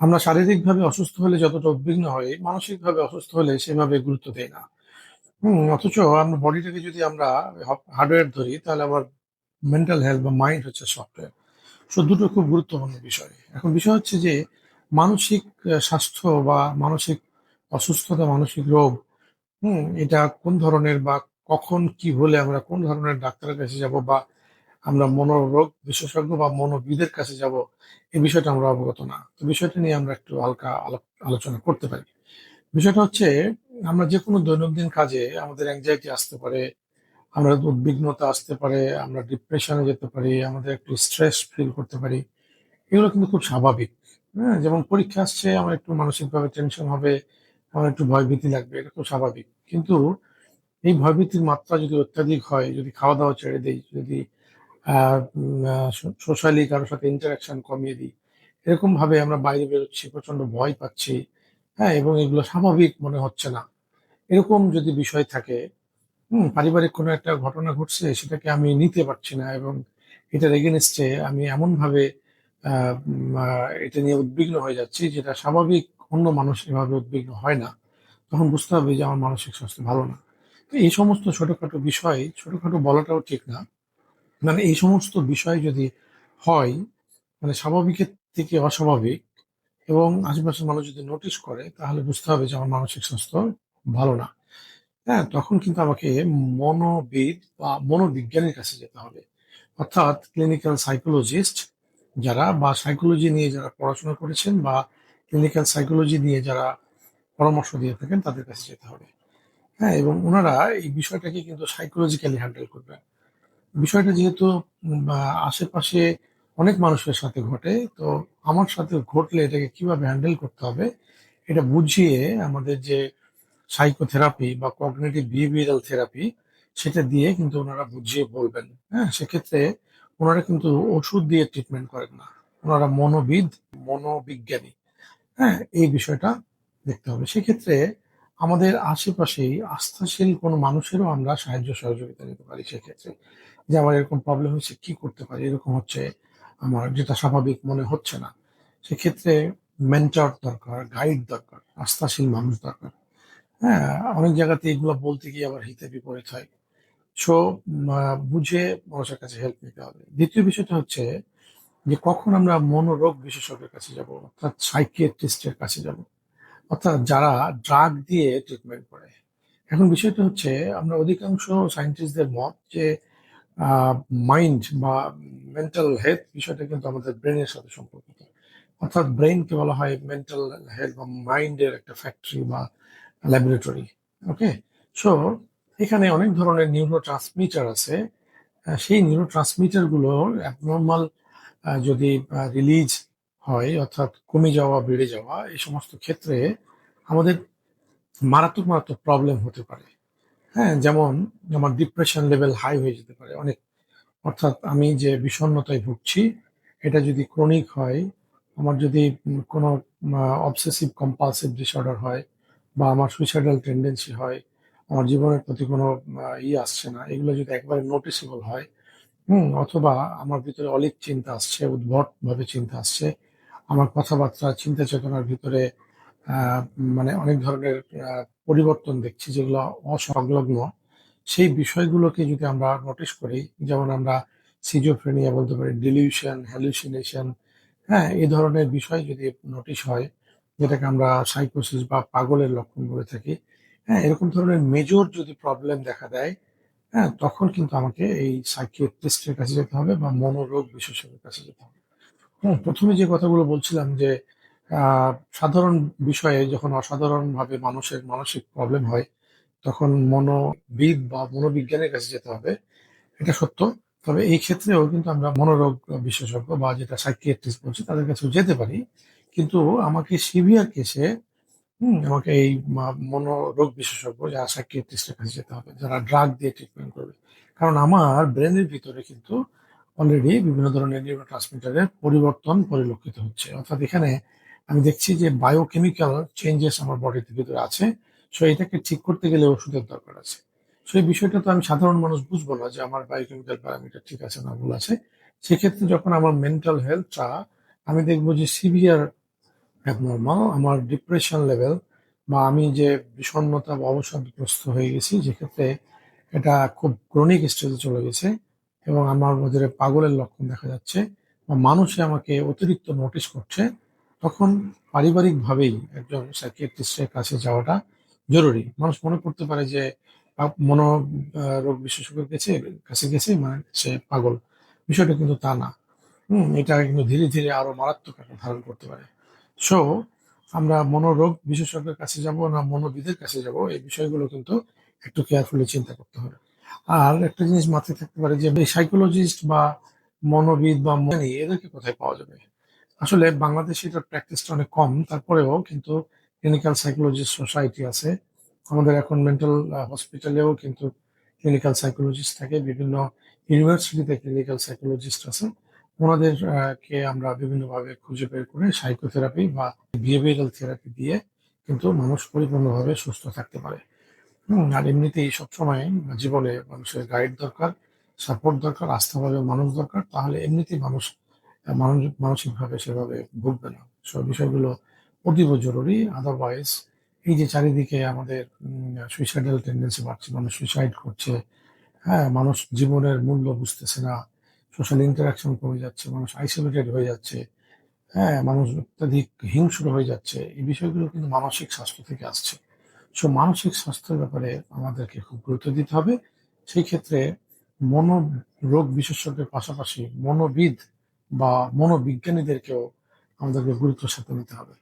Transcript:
আমরা শারীরিকভাবে অসুস্থ হলে যতটা উদ্বিগ্ন হই, মানসিকভাবে অসুস্থ হলে সেভাবে গুরুত্ব দেই না। হুম, অথচ আমরা বডিটাকে যদি আমরা হার্ডওয়্যার ধরি তাহলে আমার মেন্টাল হেলথ বা মাইন্ড হচ্ছে সফটওয়্যার। সো দুটো খুব গুরুত্বপূর্ণ বিষয়। এখন বিষয় হচ্ছে যে মানসিক স্বাস্থ্য বা মানসিক অসুস্থতা, মানসিক রোগ, হুম? এটা কোন ধরনের বা কখন কি হলে আমরা কোন ধরনের ডাক্তারের কাছে যাব বা আমরা মনোরোগ বিশেষজ্ঞ বা মনোবিদের কাছে যাব, এই বিষয়টা আমরা অবগত না। তো বিষয়টা নিয়ে আমরা একটু হালকা আলোচনা করতে পারি। বিষয়টা হচ্ছে আমরা যে কোনো দৈনন্দিন কাজে আমাদের অ্যাংজাইটি আসতে পারে, আমরা উদ্বিগ্নতা আসতে পারে, আমরা ডিপ্রেশনে যেতে পারি, আমাদের একটু স্ট্রেস ফিল করতে পারি। এগুলো কিন্তু খুব স্বাভাবিক। হ্যাঁ? যেমন পরীক্ষা আসছে আমার একটু মানসিকভাবে টেনশন হবে, আমার একটু ভয়ভীতি লাগবে। এটা খুব স্বাভাবিক। কিন্তু এই ভয়ভীতির মাত্রা যদি অত্যাধিক হয়, যদি খাওয়া-দাওয়া ছেড়ে দেই, যদি সোশ্যালি কারও সাথে ইন্টারেকশন কমিয়ে দিই। এরকমভাবে আমরা বাইরে বেরোচ্ছি, প্রচণ্ড ভয় পাচ্ছি, হ্যাঁ? এবং এগুলো স্বাভাবিক মনে হচ্ছে না। এরকম যদি বিষয় থাকে, হুম? পারিবারিক কোনো একটা ঘটনা ঘটছে সেটাকে আমি নিতে পারছি না এবং এটার এগেইনস্ট এ আমি এমনভাবে এটা নিয়ে উদ্বিগ্ন হয়ে যাচ্ছি যেটা স্বাভাবিক অন্য মানুষ এভাবে উদ্বিগ্ন হয় না। তখন বুঝতে হবে যে আমার মানসিক স্বাস্থ্য ভালো না। এই সমস্ত ছোটখাটো বিষয়, ছোটখাটো বলাটাও ঠিক না। মানে এই সমস্ত বিষয় যদি হয়, মানে স্বাভাবিকের থেকে অস্বাভাবিক এবং আশেপাশের মানুষ যদি নোটিস করে তাহলে বুঝতে হবে যে আমার মানসিক স্বাস্থ্য ভালো না। হ্যাঁ? তখন কিন্তু আমাকে মনোবিদ বা মনোবিজ্ঞানের কাছে যেতে হবে। অর্থাৎ ক্লিনিক্যাল সাইকোলজিস্ট যারা বা সাইকোলজি নিয়ে যারা পড়াশোনা করেছেন বা ক্লিনিক্যাল সাইকোলজি নিয়ে যারা পরামর্শ দিয়ে থাকেন তাদের কাছে যেতে হবে। হ্যাঁ? এবং ওনারা এই বিষয়টাকে কিন্তু সাইকোলজিক্যালি হ্যান্ডেল করবেন। বিষয়টা যেহেতু আশেপাশে অনেক মানুষের সাথে ঘটে, তো আমার সাথে ঘটলে এটাকে কীভাবে হ্যান্ডেল করতে হবে, এটা বুঝিয়ে আমাদের যে সাইকোথেরাপি বা কগনেটিভ বিহেভিয়ারাল থেরাপি সেটা দিয়ে কিন্তু ওনারা বুঝিয়ে বলবেন। হ্যাঁ? সেক্ষেত্রে ওনারা কিন্তু ওষুধ দিয়ে ট্রিটমেন্ট করেন না। ওনারা মনোবিদ, মনোবিজ্ঞানী। হ্যাঁ? এই বিষয়টা দেখতে হবে। সেক্ষেত্রে আমাদের আশেপাশেই আস্থাশীল কোনো মানুষেরও আমরা সাহায্য সহযোগিতা নিতে পারি সেক্ষেত্রে। যে আমার এরকম প্রবলেম হয়েছে, কি করতে পারি? এরকম হচ্ছে, আমার যেটা স্বাভাবিক মনে হচ্ছে না। সেক্ষেত্রে মেন্টর দরকার, গাইড দরকার, আস্থাশীল মানুষ দরকার। হ্যাঁ? অনেক জায়গাতে এগুলো বলতে গিয়ে আবার হিতে বিপরীত হয়। সো বুঝে মানুষের কাছে হেল্প নিতে হবে। দ্বিতীয় বিষয়টা হচ্ছে যে কখন আমরা মনোরোগ বিশেষজ্ঞের কাছে যাব, অর্থাৎ সাইকিয়াট্রিস্ট এর কাছে যাব। অর্থাৎ যারা ড্রাগ দিয়ে ট্রিটমেন্ট করে। এখন বিষয়টা হচ্ছে আমরা অধিকাংশ সায়েন্টিস্টদের মত যে মাইন্ড বা মেন্টাল হেলথ বিষয়টা কিন্তু আমাদের ব্রেনের সাথে সম্পর্কিত। অর্থাৎ ব্রেইনকে বলা হয় মেন্টাল হেলথ বা মাইন্ডের একটা ফ্যাক্টরি বা ল্যাবরেটরি। ওকে? সো এখানে অনেক ধরনের নিউরো ট্রান্সমিটার আছে। সেই নিউরোট্রান্সমিটারগুলো অ্যাবনরমাল যদি রিলিজ হয় অর্থাৎ কমে যাওয়া, বেড়ে যাওয়া এই সমস্ত ক্ষেত্রে আমাদের মারাত্মক, মারাত্মক প্রবলেম হতে পারে। হ্যাঁ? যেমন আমার ডিপ্রেশন লেভেল হাই হয়ে যেতে পারে অনেক। অর্থাৎ আমি যে বিষণ্ণতায় ভুগছি এটা যদি ক্রনিক হয়, আমার যদি কোনো অবসেসিভ কম্পালসিভ ডিসঅর্ডার হয় বা আমার সুইসাইডাল টেন্ডেন্সি হয়, আমার জীবনের প্রতি কোনো ইয়ে আসছে না, এগুলো যদি একবারে নোটিসেবল হয়, হুম? অথবা আমার ভিতরে অলীক চিন্তা আসছে, উদ্ভটভাবে চিন্তা আসছে, আমার কথাবার্তা, চিন্তা চেতনার ভিতরে মানে অনেক ধরনের পরিবর্তন দেখছি যেগুলো অসংলগ্ন, সেই বিষয়গুলোকে যদি আমরা নোটিস করি, যেমন আমরা সিজোফ্রেনিয়া বলতে পারি, ডিলিউশন, হ্যালুসিনেশন, হ্যাঁ? এই ধরনের বিষয় যদি নোটিস হয়, যেটাকে আমরা সাইকোসিস বা পাগলের লক্ষণ বলে থাকি, হ্যাঁ? এরকম ধরনের মেজর যদি প্রবলেম দেখা দেয়, হ্যাঁ? তখন কিন্তু আমাকে এই সাইকিয়াট্রিস্ট এর কাছে যেতে হবে বা মনোরোগ বিশেষজ্ঞের কাছে যেতে হবে। হ্যাঁ প্রথমে যে কথাগুলো বলছিলাম যে সাধারণ বিষয়ে যখন অসাধারণভাবে মানুষের মানসিক প্রবলেম হয়, তখন মনোবিদ বা মনোবিজ্ঞানের কাছে যেতে হবে। এটা সত্য। তবে এই ক্ষেত্রেও কিন্তু আমরা মনোরোগ বিশেষজ্ঞ বা যেটা সাইকিয়াট্রিস্ট বলছি তাদের কাছেও যেতে পারি। কিন্তু আমাকে সিভিয়ার কেসে? আমাকে এই মনোরোগ বিশেষজ্ঞ যারা সাইকিয়াট্রিস্ট এর কাছে যেতে হবে। যারা ড্রাগ দিয়ে ট্রিটমেন্ট করবে। কারণ আমার ব্রেনের ভিতরে কিন্তু অলরেডি বিভিন্ন ধরনের নিউরোট্রান্সমিটার এর পরিবর্তন পরিলক্ষিত হচ্ছে। অর্থাৎ এখানে আমি দেখছি যে বায়োকেমিক্যাল চেঞ্জেস আমার বডিতে ভিতরে আছে। সো এটাকে ঠিক করতে গেলে ওষুধের দরকার আছে। সো এই বিষয়টা তো আমি সাধারণ মানুষ বুঝব না যে আমার বায়োকেমিক্যাল প্যারামিটার ঠিক আছে না ভুল আছে। সেক্ষেত্রে যখন আমার মেন্টাল হেলথ টা, আমি দেখব যে সিভিয়ার অ্যাবনরমাল আমার ডিপ্রেশন লেভেল বা আমি যে বিষণ্ণতা বা অবসাদগ্রস্ত হয়ে গেছি যেক্ষেত্রে এটা খুব ক্রনিক স্টেজে চলে গেছে, এবং আমার মধ্যে পাগলের লক্ষণ দেখা যাচ্ছে, বা মানুষে আমাকে অতিরিক্ত নোটিশ করছে তখন পারিবারিকভাবেই একজন সাইকিয়াট্রিস্টের কাছে যাওয়াটা জরুরি। মানুষ মনে করতে পারে যে মনো রোগ বিশেষজ্ঞের কাছে কাছে গেছে মানে সে পাগল। বিষয়টা কিন্তু তা না। হুম, এটা কিন্তু ধীরে ধীরে আরও মারাত্মক আকার ধারণ করতে পারে। সো আমরা মনোরোগ বিশেষজ্ঞের কাছে যাব না মনোবিদের কাছে যাব, এই বিষয়গুলো কিন্তু একটু কেয়ারফুলি চিন্তা করতে হবে। আর একটা জিনিস মাথায় থাকতে পারে যে সাইকোলজিস্ট বা মনোবিদ বা মনি এদেরকে কোথায় পাওয়া যাবে? আসলে বাংলাদেশে এটার প্র্যাকটিসটা অনেক কম, তারপরেও কিন্তু ক্লিনিক্যাল সাইকোলজিস্ট সোসাইটি আছে। আমাদের এখন মেন্টাল হসপিটালেও কিন্তু ক্লিনিক্যাল সাইকোলজিস্ট থাকে, বিভিন্ন ইউনিভার্সিটিতে ক্লিনিক্যাল সাইকোলজিস্ট আছে। ওনাদেরকে আমরা বিভিন্নভাবে খুঁজে বের করে সাইকোথেরাপি বা বিহেভিয়ারাল থেরাপি দিয়ে কিন্তু মানুষ পরিপূর্ণভাবে সুস্থ থাকতে পারে। আর এমনিতেই সবসময় জীবনে মানুষের গাইড দরকার সাপোর্ট দরকার আস্থাভাবে মানুষ দরকার, তাহলে এমনিতেই মানুষ মানসিকভাবে সেভাবে ভুগবে না। সব বিষয়গুলো অতীব জরুরি আদারওয়াইজ এই যে চারিদিকে আমাদের সুইসাইডাল টেন্ডেন্সি বাড়ছে, মানুষ সুইসাইড করছে হ্যাঁ মানুষ জীবনের মূল্য বুঝতেছে না সোশ্যাল ইন্টারাকশন কমে যাচ্ছে, মানুষ আইসোলেটেড হয়ে যাচ্ছে হ্যাঁ মানুষ অত্যাধিক হিংস্র হয়ে যাচ্ছে, এই বিষয়গুলো কিন্তু মানসিক স্বাস্থ্য থেকে আসছে। সো মানসিক স্বাস্থ্যের ব্যাপারে আমাদেরকে খুব গুরুত্ব দিতে হবে। সেই ক্ষেত্রে মনোরোগ বিশেষজ্ঞের পাশাপাশি মনোবিদ বা মনোবিজ্ঞানীদেরকেও আমাদেরকে গুরুত্বের সাথে নিতে হবে।